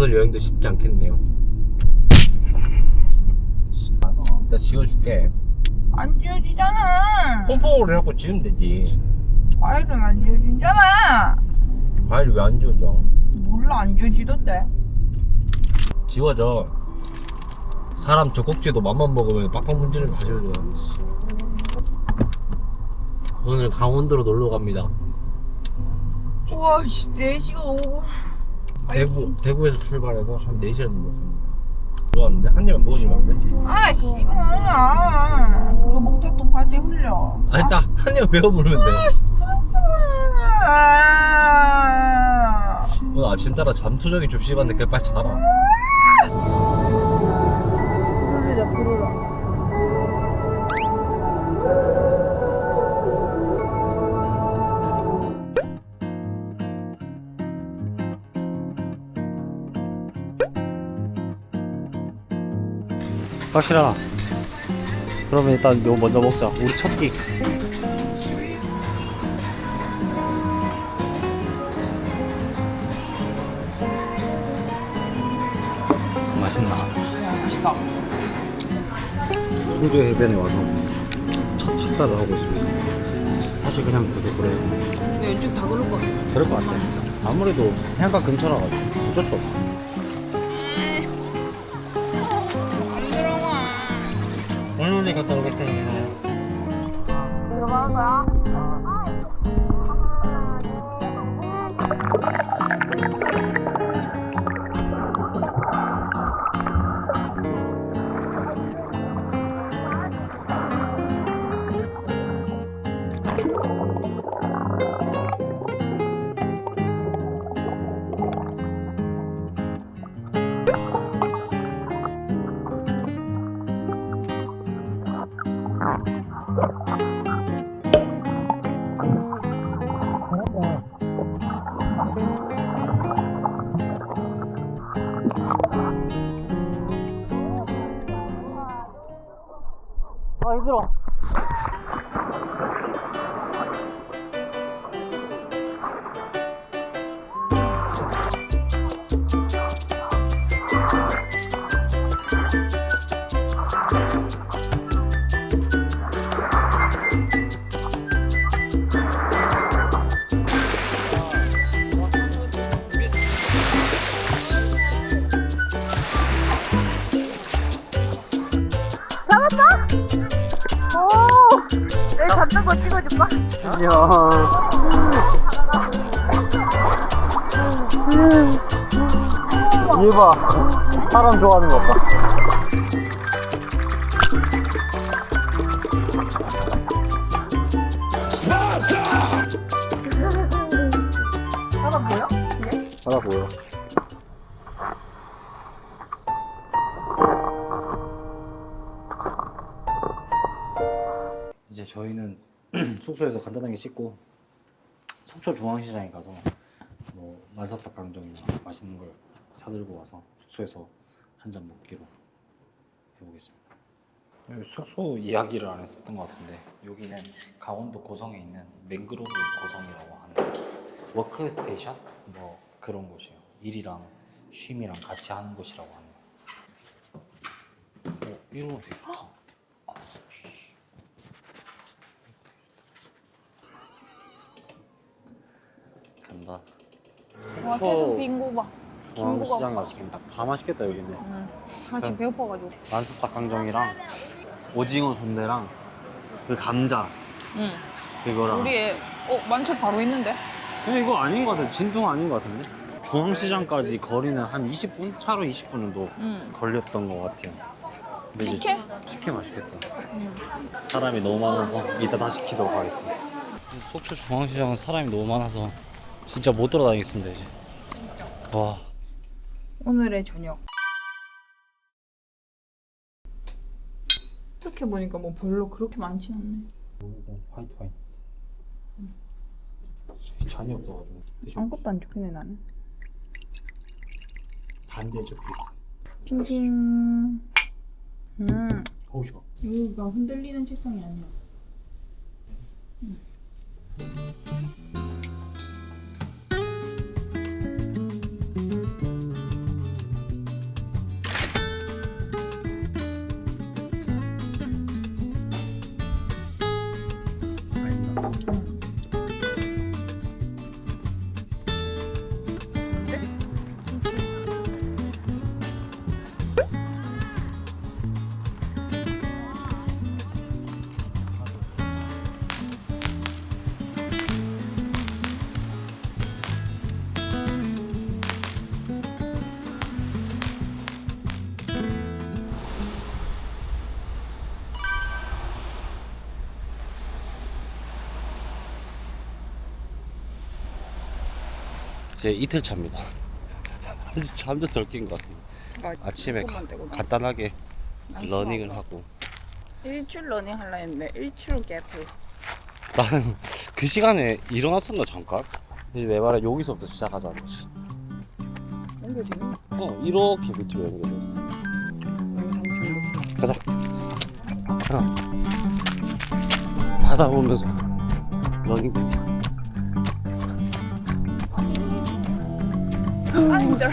오늘 여행도 쉽지 않겠네요. 이따 지워줄게. 안 지워지잖아. pompom으로 해갖고 지우면 되지. 과일은 안 지워진잖아. 과일 왜 안 지워져? 몰라, 안 지워지던데. 지워져. 사람 젖꼭지도 맘만 먹으면 빡빡 문지르면 다 지워져. 오늘 강원도로 놀러 갑니다. 우와, 씨, 4시간 5분. 대구 대구에서 출발해서 한 4시간 정도 갑니다. 들어왔는데 한 입만 먹으면 안 돼? 아, 싫어. 아, 그거 먹다 또 바지 흘려. 아니 딱한 입만 배워 물으면 돼. 아, 스트레스. 아. 오늘 아침 따라 잠투정이 좀 심한데 그래 빨리 자라. 확실하나? 그러면 일단 이거 먼저 먹자. 우리 첫 끼. 맛있나? 맛있다. 송주 해변에 와서 첫 식사를 하고 있습니다. 사실 그냥 그저 그래요. 근데 요즘 다 그럴 거 같아. 그럴 것 같아. 아무래도 해안가 근처라 가지고 어쩔 수 없어. 얼마나 갔 아힘 이봐. 사람 좋아하는 것 봐. 숙소에서 간단하게 씻고 속초 중앙시장에 가서 뭐 만사닭 강정이나 맛있는 걸 사들고 와서 숙소에서 한 잔 먹기로 해보겠습니다. 숙소 이야기를 안 했었던 것 같은데 여기는 강원도 고성에 있는 맹그로브 고성이라고 하는 워크스테이션 뭐 그런 곳이에요. 일이랑 쉼이랑 같이 하는 곳이라고 하는 거. 어, 되게 좋다. 간다. 와, 저- 계속 빙고 봐. 중앙 시장 갔습니다. 다 맛있겠다 여기는. 응. 아, 지금 배고파가지고. 만수닭강정이랑 오징어 순대랑 그 감자 응. 그거랑. 우리, 어, 만초 바로 있는데? 근데 이거 아닌 것 같아. 진통 아닌 것 같은데. 중앙시장까지 거리는 한 20분? 차로 20분 정도 응. 걸렸던 것 같아요. 근데 이제 식혜? 식혜 맛있겠다. 응. 사람이 너무 많아서 이따 다시 시키도록 하겠습니다. 속초 중앙시장은 사람이 너무 많아서 진짜 못 돌아다니겠습니다 이제. 와. 오늘의 저녁. 이렇게 보니까 뭐 별로 그렇게 많진 않네. 화이트 와인. 잔이 없어가지고 아무것도 안 좋겠네, 나는. 반대에 적혀 있어. 팅팅. 음, 어우 싫어. 여기가 흔들리는 책상이 아니야. 제 이틀 차입니다. 아직 잠도 덜 깬 것 같아요. 아침에 가- 간단하게 러닝을 하고 일출 러닝 하려 했는데 일출 개프. 나는 그 시간에 일어났었나 잠깐? 내 말에 여기서부터 시작하자 거지. 연결되니? 어 이렇게 밑으로 연결돼. 가자. 하나. 바다 보면서 러닝. 아 힘들어.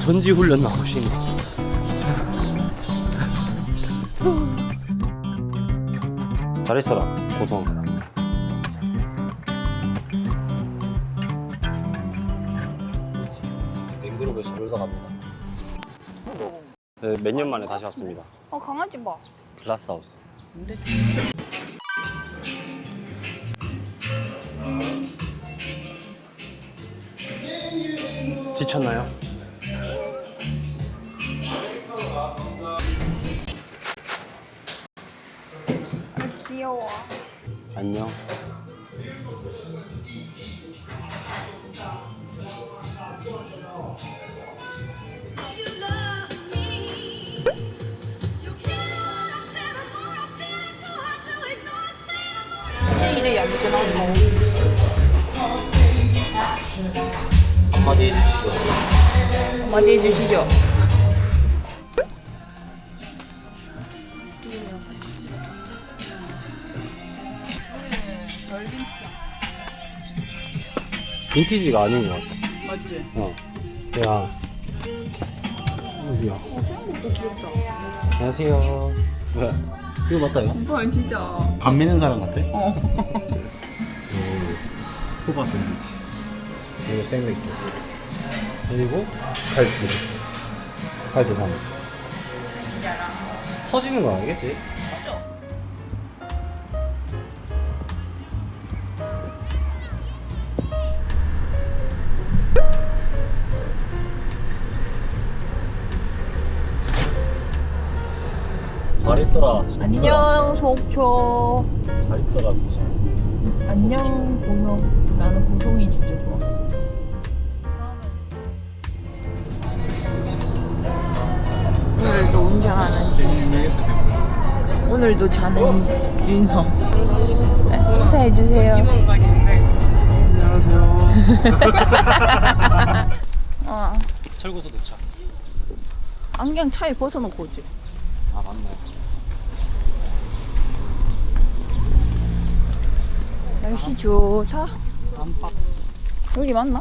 전지 훈련 나오신 거. 잘 있어라 고성. 잘 놀다 갑니다. 네, 몇년 만에 다시 왔습니다. 어 강아지 봐. 글라스 하우스. 근데 지쳤나요? 귀여워. 안녕. 이래 얌전하고. 한마디 해주시죠. 한마디 해주시죠. 빈티지가 아닌 것 같아. 맞지? 어. 그냥 어디야? 어. 안녕하세요. 왜? 이거 맞다 이거? 오빠 진짜. 밥 미는 사람 같아? 어. 후바 샌드위치. 그리고 생맥주. 그리고 칼치. 칼치 사는. 진짜랑. 터지는 거 아니겠지? 잘 있어라. 안녕 속초. 잘 있어라. 진짜. 안녕 보성. 나는 보성이 진짜 좋아. 오늘도 운전하는 지 오늘도 자는 윤성. 네, 인사해 주세요. 안녕하세요. 어, 철구소 도착. 안경 차에 벗어놓고 오지. 날씨 좋다. 여기 맞나?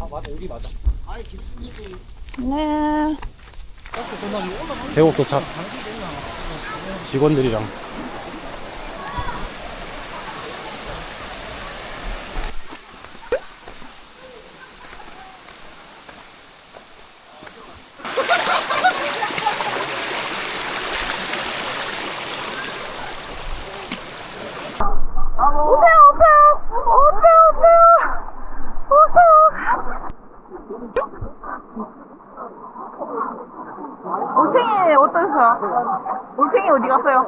아 맞아 여기 맞아. 네. 계곡 도착. 직원들이랑. 올챙이 어떠셨어요? 올챙이 어디 갔어요?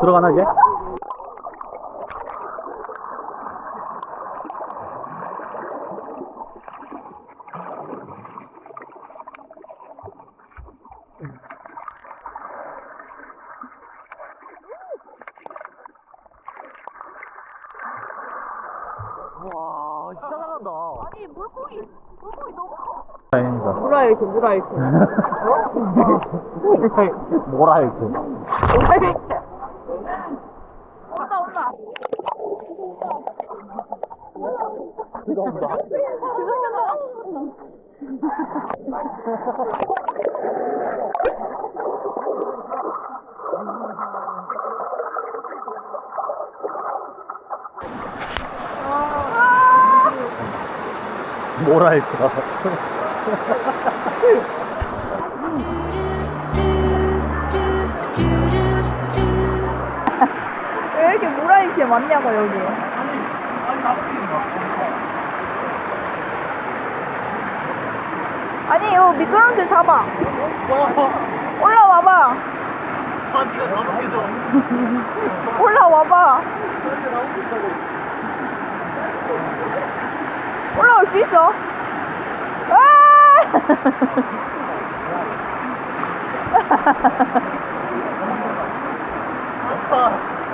들어가나 이제? 뭐라 이렇게 뭐라 이렇게 뭐라 이렇게. 온다 뭐라 할지가. 왜 이렇게 이렇게 많냐고 여기. 아니 이거 미끄럼틀 잡아. 올라와봐. 올라와봐. 올라올 수 있어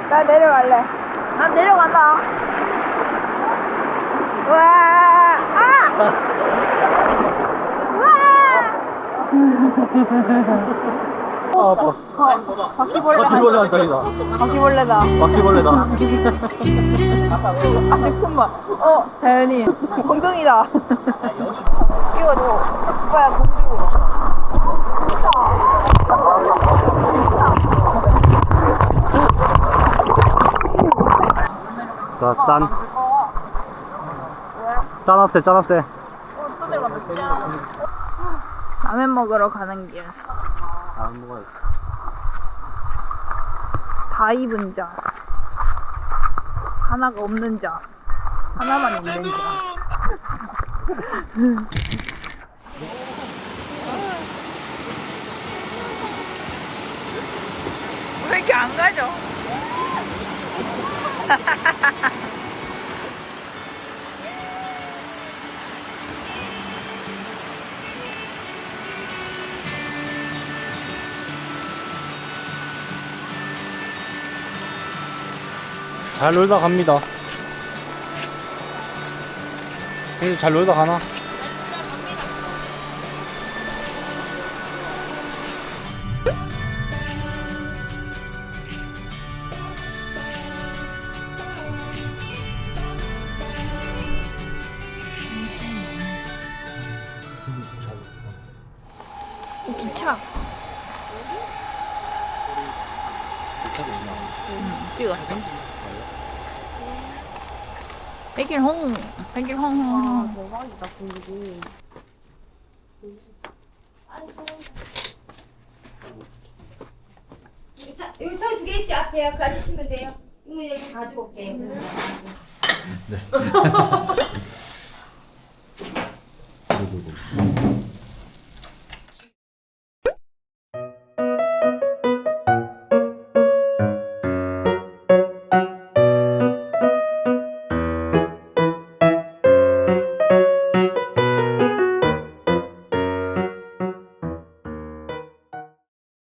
나 내려갈래 난 내려간다 와 아! 아, 아파. 바퀴벌레 바퀴벌레 한 다리다. 바퀴벌레다 바퀴벌레다. 아 잠깐만 어 자연이 공동이다 이거 너 오빠야 공동 자, 짠. 짠합세, 짠합세. 라면 먹으러 가는 길안 먹어야지. 다 입은 자 하나가 없는 자 하나만 있는 자 왜 이렇게 안 가죠? 잘 놀다 갑니다. 잘 놀다 가나? 도착. 응, 찍었어. 백일홍, 백일홍. 아, 대박이다 분위기. 여기 상 두 개 있지 앞에요. 그 아저씨면 돼요. 이모 여기 가지고 올게. 네.